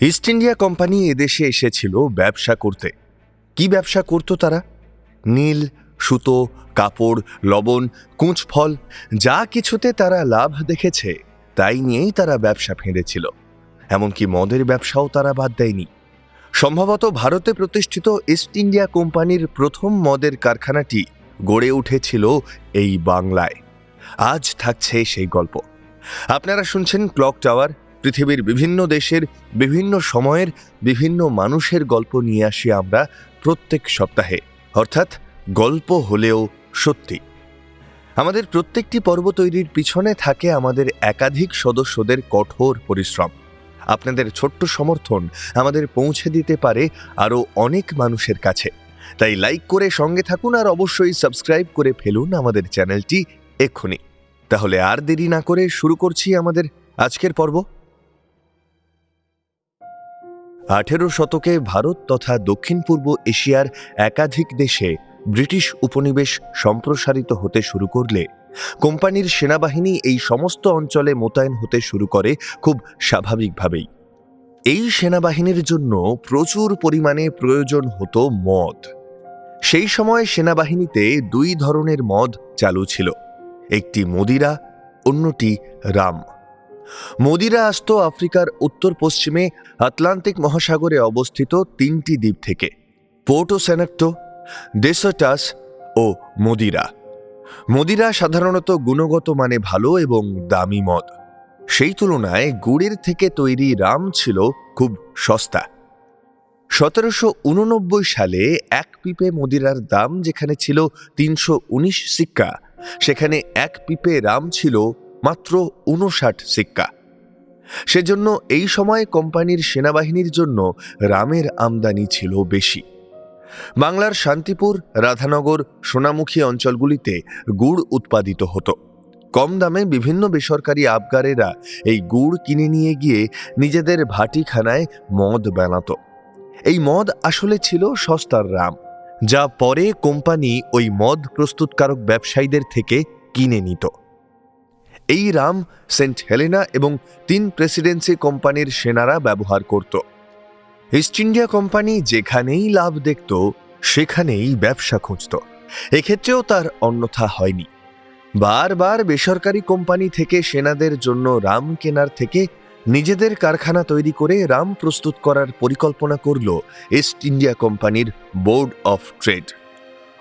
East India company এদেশে এসেছিল ব্যবসা করতে। কি ব্যবসা করত তারা? নীল, সুতো, কাপড়, লবণ, কুঁচ ফল, যা কিছুতে তারা লাভ দেখেছে, তাই নিয়েই তারা ব্যবসা ফেঁদেছিল এমনকি মদের ব্যবসাও তারা বাদ দেয়নি। সম্ভবত ভারতে প্রতিষ্ঠিত ইস্ট ইন্ডিয়া কোম্পানির প্রথম মদের কারখানাটি গড়ে উঠেছিল এই বাংলায়। আজ থাকছে সেই গল্প। আপনারা শুনছেন ক্লক টাওয়ার পৃথিবীর বিভিন্ন দেশের, বিভিন্ন সময়ের, বিভিন্ন মানুষের গল্প নিয়ে আসি আমরা প্রত্যেক সপ্তাহে। অর্থাৎ গল্প হলেও সত্যি। আমাদের প্রত্যেকটি পর্ব তৈরির পিছনে থাকে আমাদের একাধিক সদস্যদের কঠোর পরিশ্রম। আপনাদের ছোট্ট সমর্থন আমাদের পৌঁছে দিতে পারে আরও অনেক মানুষের কাছে। তাই লাইক করে সঙ্গে থাকুন আর অবশ্যই সাবস্ক্রাইব করে ফেলুন আমাদের চ্যানেলটি এক্ষুনি। তাহলে আর দেরি না করে শুরু করছি আমাদের আজকের পর্ব। আঠেরো শতকে ভারত তথা দক্ষিণ পূর্ব এশিয়ার একাধিক দেশে ব্রিটিশ উপনিবেশ সম্প্রসারিত হতে শুরু করলে, কোম্পানির সেনাবাহিনী এই সমস্ত অঞ্চলে মোতায়েন হতে শুরু করে খুব স্বাভাবিকভাবেই। এই সেনাবাহিনীর জন্য প্রচুর পরিমাণে প্রয়োজন হতো মদ। সেই সময় সেনাবাহিনীতে দুই ধরনের মদ চালু ছিল, একটি মদিরা, অন্যটি রাম। মদিরা আসত আফ্রিকার উত্তর পশ্চিমে আটলান্টিক মহাসাগরে অবস্থিত তিনটি দ্বীপ থেকে, পোর্টো সেনেক্টো ডেসাটাস ও মদিরা। মোদিরা সাধারণত গুণগত মানে ভালো এবং দামি মদ। সেই তুলনায় গুড়ের থেকে তৈরি রাম ছিল খুব সস্তা। সতেরোশো উননব্বই সালে এক পিপে মদিরার দাম যেখানে ছিল তিনশো উনিশ সিক্কা, সেখানে এক পিপে রাম ছিল মাত্র উনষাট সিক্কা। সেজন্য এই সময় কোম্পানির সেনাবাহিনীর জন্য রামের আমদানি ছিল বেশি। বাংলার শান্তিপুর, রাধানগর, সোনামুখী অঞ্চলগুলিতে গুড় উৎপাদিত হতো। কম দামে বিভিন্ন বেসরকারি আবগারেরা এই গুড় কিনে নিয়ে গিয়ে নিজেদের ভাটিখানায় মদ বানাতো। এই মদ আসলে ছিল সস্তার রাম, যা পরে কোম্পানি ওই মদ প্রস্তুতকারক ব্যবসায়ীদের থেকে কিনে নিত। এই রাম সেন্ট হেলেনা এবং তিন প্রেসিডেন্সি কোম্পানির সেনারা ব্যবহার করত। ইস্ট ইন্ডিয়া কোম্পানি যেখানেই লাভ দেখত, সেখানেই ব্যবসা খুঁজত। এক্ষেত্রেও তার অন্যথা হয়নি। বারবার বেসরকারি কোম্পানি থেকে সেনাদের জন্য রাম কেনার থেকে নিজেদের কারখানা তৈরি করে রাম প্রস্তুত করার পরিকল্পনা করল ইস্ট ইন্ডিয়া কোম্পানির বোর্ড অফ ট্রেড।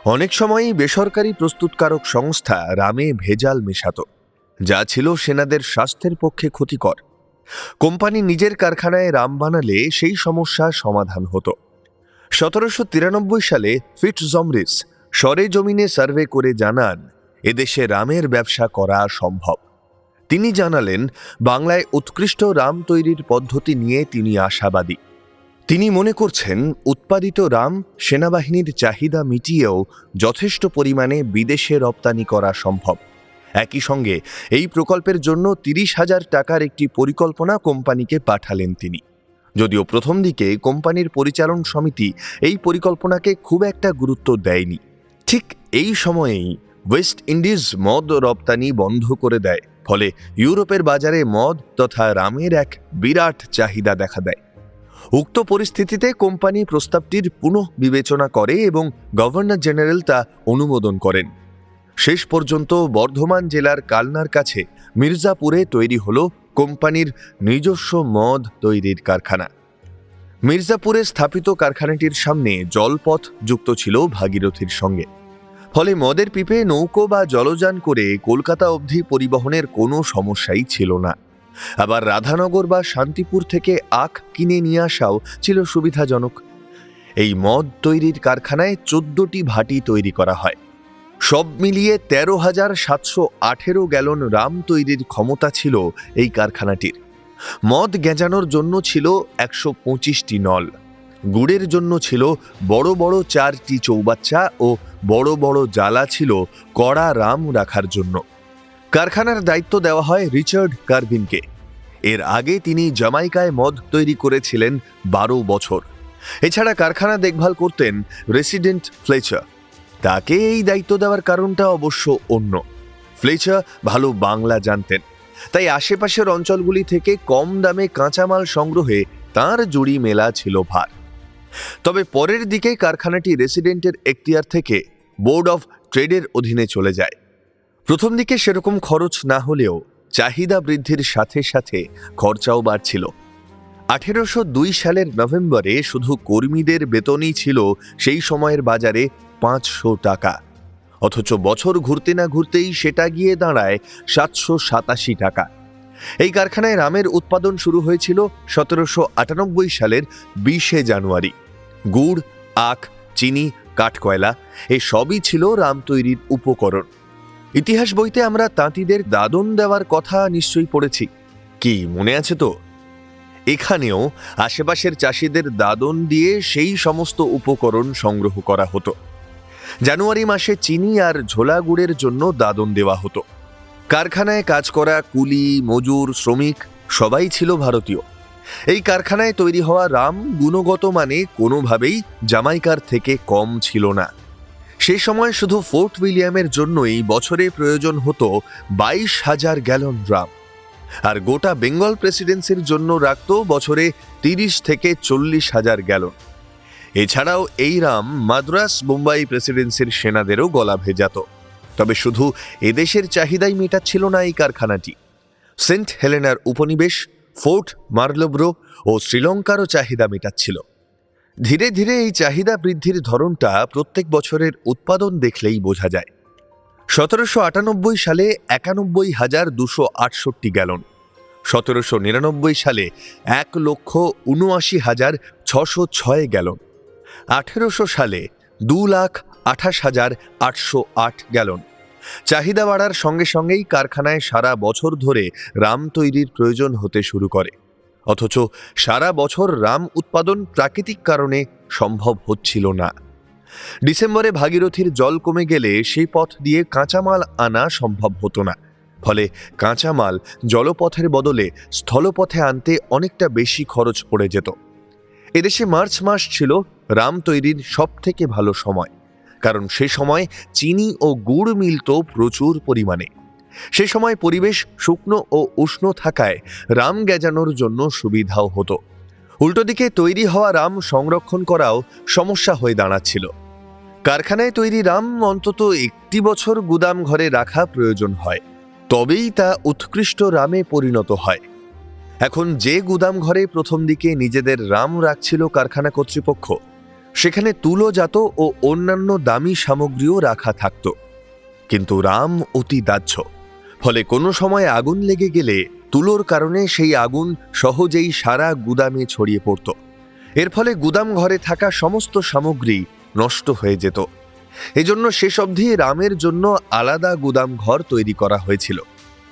অনেক সময়ই বেসরকারি প্রস্তুতকারক সংস্থা রামে ভেজাল মেশাতো। যা ছিল সেনাদের স্বাস্থ্যের পক্ষে ক্ষতিকর। কোম্পানি নিজের কারখানায় রাম বানালে সেই সমস্যা সমাধান হতো। সতেরোশো তিরানব্বই সালে ফিটস জমরিস সরে জমিনে সার্ভে করে জানান, এদেশে রামের ব্যবসা করা সম্ভব। তিনি জানালেন, বাংলায় উৎকৃষ্ট রাম তৈরির পদ্ধতি নিয়ে তিনি আশাবাদী। তিনি মনে করছেন, উৎপাদিত রাম সেনাবাহিনীর চাহিদা মিটিয়েও যথেষ্ট পরিমাণে বিদেশে রপ্তানি করা সম্ভব। একই সঙ্গে এই প্রকল্পের জন্য তিরিশ হাজার টাকার একটি পরিকল্পনা কোম্পানিকে পাঠালেন তিনি। যদিও প্রথম দিকে কোম্পানির পরিচালন সমিতি এই পরিকল্পনাকে খুব একটা গুরুত্ব দেয়নি। ঠিক এই সময়েই ওয়েস্ট ইন্ডিজ মদ রপ্তানি বন্ধ করে দেয়, ফলে ইউরোপের বাজারে মদ তথা রামের এক বিরাট চাহিদা দেখা দেয়। উক্ত পরিস্থিতিতে কোম্পানি প্রস্তাবটির পুনঃ বিবেচনা করে এবং গভর্নর জেনারেল তা অনুমোদন করেন। শেষ পর্যন্ত বর্ধমান জেলার কালনার কাছে মির্জাপুরে তৈরি হল কোম্পানির নিজস্ব মদ তৈরির কারখানা। মির্জাপুরে স্থাপিত কারখানাটির সামনে জলপথ যুক্ত ছিল ভাগীরথীর সঙ্গে। ফলে মদের পিপে নৌকো বা জলযান করে কলকাতা অবধি পরিবহনের কোনো সমস্যাই ছিল না। আবার রাধানগর বা শান্তিপুর থেকে আখ কিনে নিয়ে আসাও ছিল সুবিধাজনক। এই মদ তৈরির কারখানায় চোদ্দটি ভাটি তৈরি করা হয়। সব মিলিয়ে তেরো হাজার সাতশো আঠেরো গ্যালন রাম তৈরির ক্ষমতা ছিল এই কারখানাটির। মদ গেঁজানোর জন্য ছিল একশো পঁচিশটি নল। গুড়ের জন্য ছিল বড় বড় চারটি চৌবাচ্চা ও বড় বড় জ্বালা ছিল কড়া রাম রাখার জন্য। কারখানার দায়িত্ব দেওয়া হয় রিচার্ড কার্ভিনকে। এর আগে তিনি জামাইকায় মদ তৈরি করেছিলেন বারো বছর। এছাড়া কারখানা দেখভাল করতেন রেসিডেন্ট ফ্লেচার। তাকে এই দায়িত্ব দেওয়ার কারণটা অবশ্য অন্য। ফ্লেচার ভালো বাংলা জানতেন। তাই আশেপাশের অঞ্চলগুলি থেকে কম দামে কাঁচামাল সংগ্রহে তার জুড়ি মেলা ছিল ভার। তবে পরের দিকে কারখানাটি রেসিডেন্টের এখতিয়ার থেকে বোর্ড অফ ট্রেডের অধীনে চলে যায়। প্রথম দিকে সেরকম খরচ না হলেও চাহিদা বৃদ্ধির সাথে সাথে খরচাও বাড়ছিল। আঠেরোশো দুই সালের নভেম্বরে শুধু কর্মীদের বেতনই ছিল সেই সময়ের বাজারে পাঁচশো টাকা। অথচ বছর ঘুরতে না ঘুরতেই সেটা গিয়ে দাঁড়ায় সাতশো সাতাশি টাকা। এই কারখানায় রামের উৎপাদন শুরু হয়েছিল সতেরোশো আটানব্বই সালের বিশে জানুয়ারি। গুড়, আখ, চিনি, কাঠকয়লা, এ সবই ছিল রাম তৈরির উপকরণ। ইতিহাস বইতে আমরা তাঁতিদের দাদন দেওয়ার কথা নিশ্চয়ই পড়েছি। কি মনে আছে তো? এখানেও আশেপাশের চাষিদের দাদন দিয়ে সেই সমস্ত উপকরণ সংগ্রহ করা হতো। জানুয়ারি মাসে চিনি আর ঝোলা গুড়ের জন্য দাদন দেওয়া হতো। কারখানায় কাজ করা কুলি, মজুর, শ্রমিক, সবাই ছিল ভারতীয়। এই কারখানায় তৈরি হওয়া রাম গুণগত মানে কোনোভাবেই জামাইকার থেকে কম ছিল না। সেই সময় শুধু ফোর্ট উইলিয়ামের জন্যই বছরে প্রয়োজন হতো বাইশ হাজার গ্যালন রাম। আর গোটা বেঙ্গল প্রেসিডেন্সির জন্য রাখত বছরে তিরিশ থেকে চল্লিশ হাজার গ্যালন। এছাড়াও এই রাম মাদ্রাস মুম্বাই প্রেসিডেন্সির সেনাদেরও গলা ভেজাত। তবে শুধু এদেশের চাহিদাই মেটাচ্ছিল না এই কারখানাটি। সেন্ট হেলেনার উপনিবেশ, ফোর্ট মার্লব্রো ও শ্রীলঙ্কারও চাহিদা মেটাচ্ছিল। ধীরে ধীরে এই চাহিদা বৃদ্ধির ধরনটা প্রত্যেক বছরের উৎপাদন দেখলেই বোঝা যায়। সতেরোশো আটানব্বই সালে একানব্বই হাজার দুশো আটষট্টি গ্যালন। সতেরোশো নিরানব্বই সালে এক লক্ষ উনআশি হাজার ছশো ছয় গ্যালন। আঠেরোশো সালে দু লাখ আঠাশ হাজার আটশো আট গ্যালন। চাহিদা বাড়ার সঙ্গে সঙ্গেই কারখানায় সারা বছর ধরে রাম তৈরির প্রয়োজন হতে শুরু করে। অথচ সারা বছর রাম উৎপাদন প্রাকৃতিক কারণে সম্ভব হচ্ছিল না। ডিসেম্বরে ভাগীরথীর জল কমে গেলে সেই পথ দিয়ে কাঁচামাল আনা সম্ভব হতো না। ফলে কাঁচামাল জলপথের বদলে স্থলপথে আনতে অনেকটা বেশি খরচ পড়ে যেত। এদেশে মার্চ মাস ছিল রাম তৈরির সবথেকে ভালো সময়। কারণ সে সময় চিনি ও গুড় মিলত প্রচুর পরিমাণে। সে সময় পরিবেশ শুকনো ও উষ্ণ থাকায় রাম গেজানোর জন্য সুবিধাও হতো। উল্টো দিকে তৈরি হওয়া রাম সংরক্ষণ করাও সমস্যা হয়ে দাঁড়াচ্ছিল। কারখানায় তৈরি রাম অন্তত একটি বছর গুদাম ঘরে রাখা প্রয়োজন হয়। তবেই তা উৎকৃষ্ট রামে পরিণত হয়। এখন যে গুদাম ঘরে প্রথম দিকে নিজেদের রাম রাখছিল কারখানা কর্তৃপক্ষ সেখানে তুলোজাত ও অন্যান্য দামি সামগ্রীও রাখা থাকত। কিন্তু রাম অতি দাহ্য, ফলে কোনো সময় আগুন লেগে গেলে তুলোর কারণে সেই আগুন সহজেই সারা গুদামে ছড়িয়ে পড়ত। এর ফলে গুদাম ঘরে থাকা সমস্ত সামগ্রী নষ্ট হয়ে যেত। এজন্য শেষ অবধি রামের জন্য আলাদা গুদাম ঘর তৈরি করা হয়েছিল।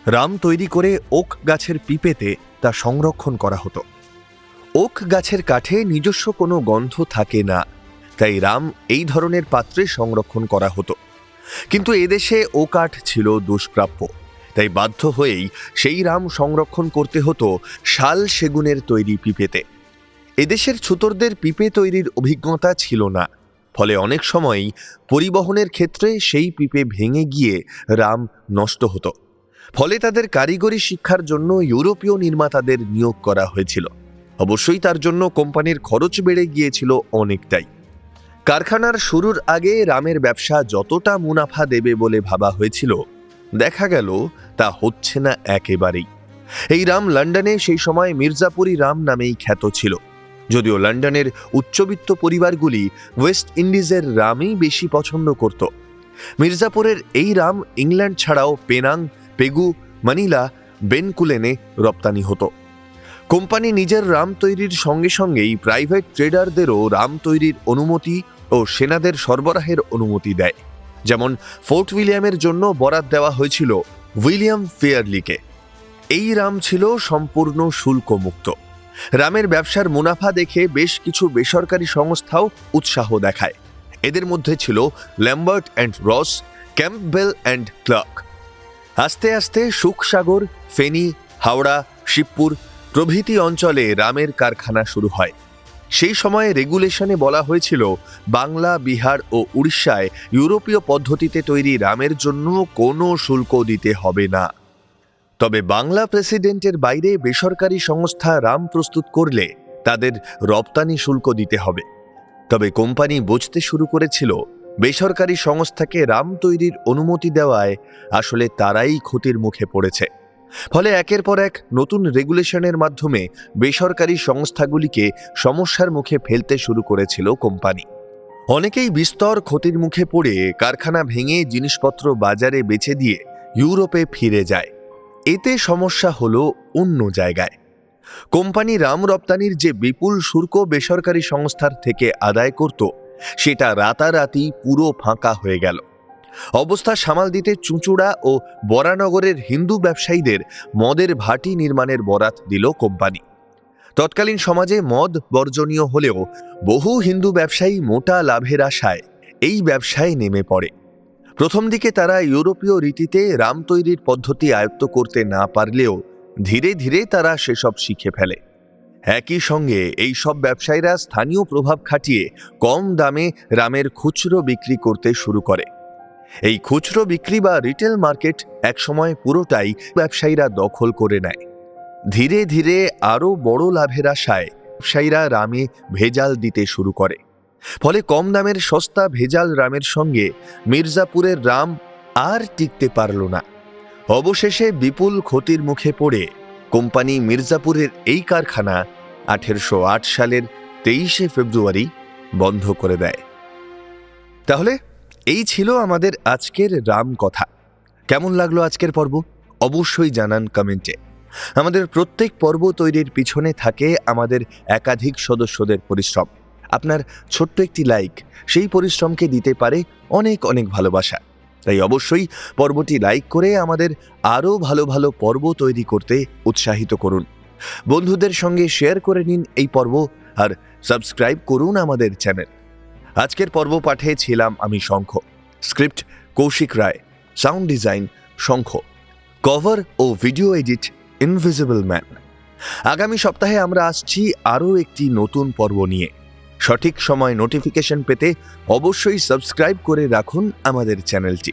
রাম তৈরি করে ওক গাছের পিপেতে তা সংরক্ষণ করা হতো। ওক গাছের কাঠে নিজস্ব কোনো গন্ধ থাকে না, তাই রাম এই ধরনের পাত্রে সংরক্ষণ করা হতো। কিন্তু এদেশে ও কাঠ ছিল দুষ্প্রাপ্য, তাই বাধ্য হয়েই সেই রাম সংরক্ষণ করতে হতো শাল সেগুনের তৈরি পিপেতে। এদেশের ছুতরদের পিপে তৈরির অভিজ্ঞতা ছিল না, ফলে অনেক সময়ই পরিবহনের ক্ষেত্রে সেই পিপে ভেঙে গিয়ে রাম নষ্ট হতো। ফলে তাদের কারিগরি শিক্ষার জন্য ইউরোপীয় নির্মাতাদের নিয়োগ করা হয়েছিল। অবশ্যই তার জন্য কোম্পানির খরচ বেড়ে গিয়েছিল অনেকটাই। কারখানার শুরুর আগে রামের ব্যবসা যতটা মুনাফা দেবে বলে ভাবা হয়েছিল, দেখা গেল তা হচ্ছে না একেবারেই। এই রাম লন্ডনে সেই সময় মির্জাপুরি রাম নামেই খ্যাত ছিল। যদিও লন্ডনের উচ্চবিত্ত পরিবারগুলি ওয়েস্ট ইন্ডিজের রামই বেশি পছন্দ করত। মির্জাপুরের এই রাম ইংল্যান্ড ছাড়াও পেনাং, পেগু, মানিলা, বেনকুলেনে রপ্তানি হতো। কোম্পানি নিজের রাম তৈরির সঙ্গে সঙ্গেই প্রাইভেট ট্রেডারদেরও রাম তৈরির অনুমতি ও সেনাদের সরবরাহের অনুমতি দেয়। যেমন ফোর্ট উইলিয়ামের জন্য বরাদ দেওয়া হয়েছিল উইলিয়াম ফেয়ারলিকে। এই রাম ছিল সম্পূর্ণ শুল্কমুক্ত। রামের ব্যবসার মুনাফা দেখে বেশ কিছু বেসরকারি সংস্থাও উৎসাহ দেখায়। এদের মধ্যে ছিল Lambert and Ross, Campbell and Clarke. আস্তে আস্তে সুখসাগর, ফেনী, হাওড়া, শিবপুর প্রভৃতি অঞ্চলে রামের কারখানা শুরু হয়। সেই সময়ে রেগুলেশনে বলা হয়েছিল, বাংলা, বিহার ও উড়িষ্যায় ইউরোপীয় পদ্ধতিতে তৈরি রামের জন্য কোনো শুল্ক দিতে হবে না। তবে বাংলা প্রেসিডেন্টের বাইরে বেসরকারি সংস্থা রাম প্রস্তুত করলে তাদের রপ্তানি শুল্ক দিতে হবে। তবে কোম্পানি বুঝতে শুরু করেছিল, বেসরকারি সংস্থাকে রাম তৈরির অনুমতি দেওয়ায় আসলে তারাই ক্ষতির মুখে পড়েছে। ফলে একের পর এক নতুন রেগুলেশনের মাধ্যমে বেসরকারি সংস্থাগুলিকে সমস্যার মুখে ফেলতে শুরু করেছিল কোম্পানি। অনেকেই বিস্তর ক্ষতির মুখে পড়ে কারখানা ভেঙে জিনিসপত্র বাজারে বেচে দিয়ে ইউরোপে ফিরে যায়। এতে সমস্যা হলো অন্য জায়গায়। কোম্পানি রাম রপ্তানির যে বিপুল শুল্ক বেসরকারি সংস্থার থেকে আদায় করত, সেটা রাতারাতি পুরো ফাঁকা হয়ে গেল। অবস্থা সামাল দিতে চুঁচুড়া ও বরানগরের হিন্দু ব্যবসায়ীদের মদের ভাটি নির্মাণের বরাত দিল কোম্পানি। তৎকালীন সমাজে মদ বর্জনীয় হলেও বহু হিন্দু ব্যবসায়ী মোটা লাভের আশায় এই ব্যবসায় নেমে পড়ে। প্রথম দিকে তারা ইউরোপীয় রীতিতে রাম তৈরির পদ্ধতি আয়ত্ত করতে না পারলেও ধীরে ধীরে তারা সেসব শিখে ফেলে। একই সঙ্গে এই সব ব্যবসায়ীরা স্থানীয় প্রভাব খাটিয়ে কম দামে রামের খুচরো বিক্রি করতে শুরু করে। এই খুচরো বিক্রি বা রিটেল মার্কেট একসময় পুরোটাই ব্যবসায়ীরা দখল করে নেয়। ধীরে ধীরে আরও বড় লাভের আশায় ব্যবসায়ীরা রামে ভেজাল দিতে শুরু করে। ফলে কম দামের সস্তা ভেজাল রামের সঙ্গে মির্জাপুরের রাম আর টিকতে পারল না। অবশেষে বিপুল ক্ষতির মুখে পড়ে কোম্পানি মির্জাপুরের এই কারখানা আঠেরোশো আট সালের তেইশে ফেব্রুয়ারি বন্ধ করে দেয়। তাহলে এই ছিল আমাদের আজকের রাম কথা। কেমন লাগল আজকের পর্ব? অবশ্যই জানান কমেন্টে। আমাদের প্রত্যেক পর্ব তৈরির পিছনে থাকে আমাদের একাধিক সদস্যদের পরিশ্রম। আপনার ছোট্ট একটি লাইক সেই পরিশ্রমকে দিতে পারে অনেক অনেক ভালোবাসা। তাই অবশ্যই পর্বটি লাইক করে আমাদের আরও ভালো ভালো পর্ব তৈরি করতে উৎসাহিত করুন। বন্ধুদের সঙ্গে শেয়ার করে নিন এই পর্ব আর সাবস্ক্রাইব করুন আমাদের চ্যানেল। আজকের পর্ব পাঠে ছিলাম আমি Shankha. Script Koushik Roy. Sound design Shankha. Cover ও ভিডিও এডিট ইনভিজিবল ম্যান। আগামী সপ্তাহে আমরা আসছি আরও একটি নতুন পর্ব নিয়ে। সঠিক সময় নোটিফিকেশন পেতে অবশ্যই সাবস্ক্রাইব করে রাখুন আমাদের চ্যানেলটি।